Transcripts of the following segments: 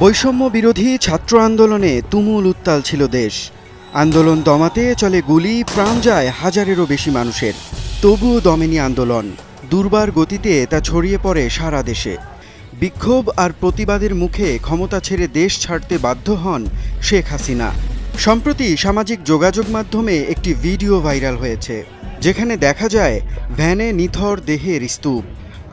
বৈষম্য বিরোধী ছাত্র আন্দোলনে তুমুল উত্তাল ছিল দেশ। আন্দোলন দমাতে চলে গুলি, প্রাণ যায় হাজারেরও বেশি মানুষের। তবুও দমেনি আন্দোলন। দুর্বার গতিতে তা ছড়িয়ে পড়ে সারা দেশে। বিক্ষোভ আর প্রতিবাদের মুখে ক্ষমতা ছেড়ে দেশ ছাড়তে বাধ্য হন শেখ হাসিনা। সম্প্রতি সামাজিক যোগাযোগ মাধ্যমে একটি ভিডিও ভাইরাল হয়েছে। যেখানে দেখা যায়, ভ্যানে নিথর দেহের স্তূপ।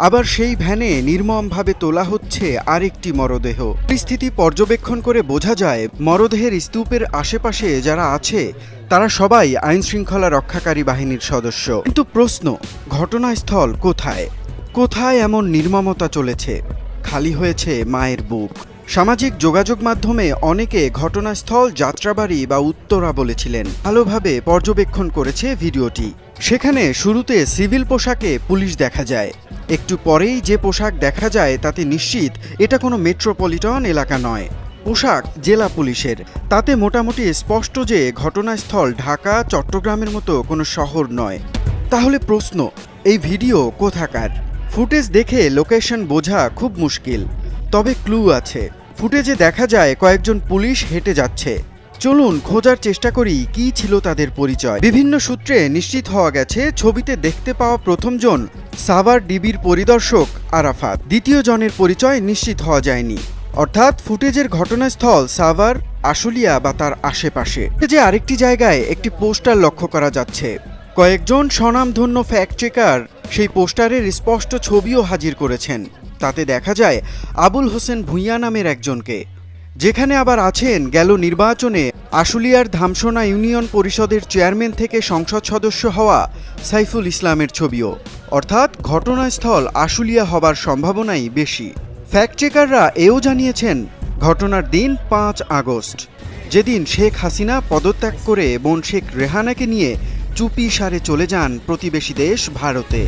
আবার সেই ভ্যানে নির্মমভাবে তোলা হচ্ছে আরেকটি মরদেহ। পরিস্থিতি পর্যবেক্ষণ করে বোঝা যায়, মরদেহের স্তূপের আশেপাশে যারা আছে, তারা সবাই আইন শৃঙ্খলা রক্ষাকারী বাহিনীর সদস্য। কিন্তু প্রশ্ন, ঘটনাস্থল কোথায়? কোথায় এমন নির্মমতা চলেছে? খালি হয়েছে মায়ের বুক। সামাজিক যোগাযোগ মাধ্যমে অনেকে ঘটনাস্থল, যাত্রাবাড়ি বা উত্তরা বলেছিলেন। ভালোভাবে পর্যবেক্ষণ করেছে ভিডিওটি। সেখানে শুরুতে সিভিল পোশাকে পুলিশ দেখা যায়। একটু পরেই যে পোশাক দেখা যায় তাতে নিশ্চিত এটা কোনো মেট্রোপলিটন এলাকা নয়। পোশাক জেলা পুলিশের। তাতে মোটামুটি স্পষ্ট যে ঘটনাস্থল ঢাকা, চট্টগ্রামের মতো কোনো শহর নয়। তাহলে প্রশ্ন, এই ভিডিও কোথাকার? ফুটেজ দেখে লোকেশন বোঝা খুব মুশকিল। তবে ক্লু আছে। ফুটেজে দেখা যায় কয়েকজন পুলিশ হেঁটে যাচ্ছে। চলুন খোঁজার চেষ্টা করি কি ছিল তাদের পরিচয়। বিভিন্ন সূত্রে নিশ্চিত হওয়া গেছে, ছবিতে দেখতে পাওয়া প্রথমজন সাভার ডিবির পরিদর্শক আরাফাত। দ্বিতীয় জনের পরিচয় নিশ্চিত হওয়া যায়নি। অর্থাৎ ফুটেজের ঘটনাস্থল সাভার, আশুলিয়া বা তার আশেপাশে। যে আরেকটি জায়গায় একটি পোস্টার লক্ষ্য করা যাচ্ছে। কয়েকজন স্বনামধন্য ফ্যাক্ট চেকার সেই পোস্টারের স্পষ্ট ছবিও হাজির করেছেন। তাতে দেখা যায়, আবুল হোসেন ভূঁইয়া নামের একজনকে। যেখানে আবার আছেন, গেল নির্বাচনে আশুলিয়ার ধামসোনা ইউনিয়ন পরিষদের চেয়ারম্যান থেকে সংসদ সদস্য হওয়া সাইফুল ইসলামের ছবিও। অর্থাৎ ঘটনাস্থল আশুলিয়া হবার সম্ভাবনাই বেশি। ফ্যাক্ট চেকাররা এও জানিয়েছেন, ঘটনার দিন পাঁচ আগস্ট। যেদিন শেখ হাসিনা পদত্যাগ করে বোন শেখ রেহানাকে নিয়ে চুপি সারে চলে যান প্রতিবেশী দেশ ভারতে।